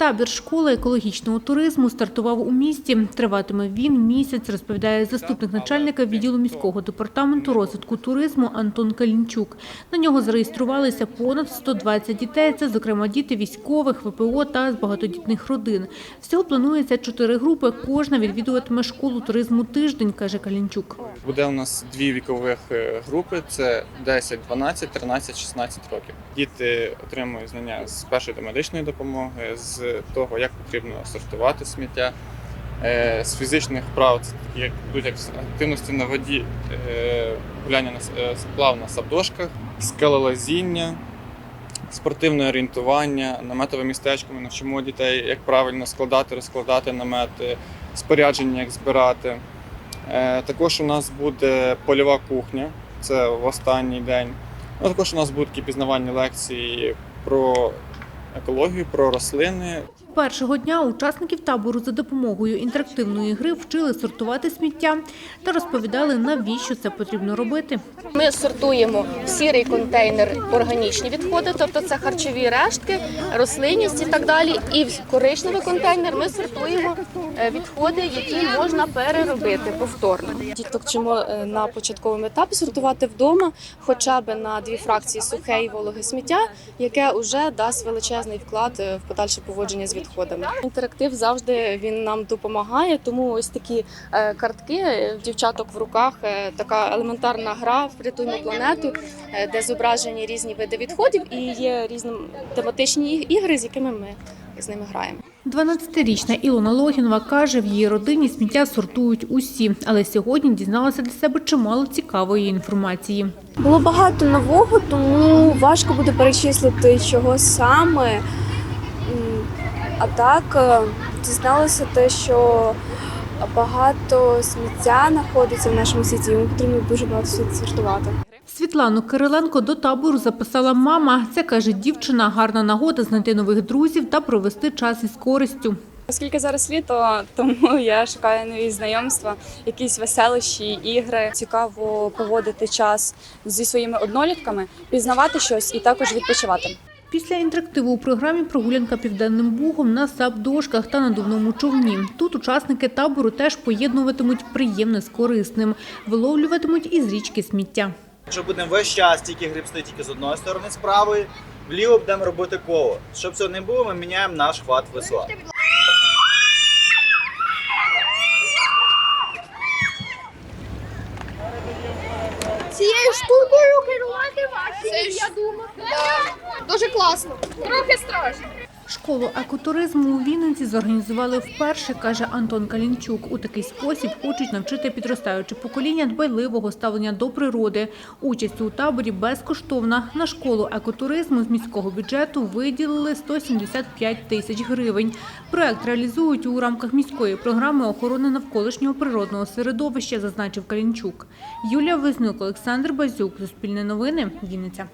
Табір школи екологічного туризму стартував у місті. Триватиме він місяць, розповідає заступник начальника відділу міського департаменту розвитку туризму Антон Калінчук. На нього зареєструвалися понад 120 дітей. Це, зокрема, діти військових, ВПО та з багатодітних родин. Всього планується чотири групи. Кожна відвідуватиме школу туризму тиждень, каже Калінчук. Буде у нас дві вікових е, групи: це 10, 12, 13, 16 років. Діти отримують знання з першої та медичної допомоги, з того, як потрібно сортувати сміття, е, з фізичних вправ, це такі як будуть як активності на воді, е, гуляння на с- е, сплав на сабдошках, скелелазіння. Спортивне орієнтування, наметове містечко. Ми навчимо дітей, як правильно складати, розкладати намети, спорядження, як збирати. Також у нас буде польова кухня, це в останній день. Ну, також у нас будуть такі пізнавальні лекції про екологію, про рослини. Першого дня учасників табору за допомогою інтерактивної гри вчили сортувати сміття та розповідали, навіщо це потрібно робити. Ми сортуємо в сірий контейнер органічні відходи, тобто це харчові рештки, рослинність і так далі. І в коричневий контейнер ми сортуємо е, відходи, які можна переробити повторно. Діток вчимо е, на початковому етапі сортувати вдома, хоча б на дві фракції сухе і вологе сміття, яке вже дасть величезний вклад е, в подальше поводження з відходами. Інтерактив завжди він нам допомагає, тому ось такі е, картки в дівчаток в руках, е, така елементарна гра «Врятуймо планету, е, де зображені різні види відходів і є різні тематичні ігри, з якими ми з ними граємо. 12-річна Ілона Логінова каже, в її родині сміття сортують усі, але сьогодні дізналася для себе чимало цікавої інформації. Було багато нового, тому важко буде перечислити чого саме. А так е, дізналося те, що багато сміття знаходиться в нашому світі, йому потрібно дуже багато сортувати. Світлану Кириленко до табору записала мама. Це каже дівчина, гарна нагода знайти нових друзів та провести час із користю. Оскільки зараз літо, тому я шукаю нові знайомства, якісь веселищі, ігри. Цікаво проводити час зі своїми однолітками, пізнавати щось і також відпочивати. Після інтерактиву у програмі прогулянка південним бугом на сап-дошках та надувному човні. Тут учасники табору теж поєднуватимуть приємне з корисним, виловлюватимуть із річки сміття. Якщо будемо весь час тільки грибсти тільки з одної сторони з правої, вліво будемо робити коло. Щоб цього не було, ми міняємо наш хват весла. Керувати я думаю. Дуже класно. Трохи страшно. Школу екотуризму у Вінниці зорганізували вперше, каже Антон Калінчук. У такий спосіб хочуть навчити підростаюче покоління дбайливого ставлення до природи. Участь у таборі безкоштовна. На школу екотуризму з міського бюджету виділили 175 тисяч гривень. Проект реалізують у рамках міської програми охорони навколишнього природного середовища, зазначив Калінчук. Юлія Визнюк, Олександр Базюк, Суспільне новини, Вінниця.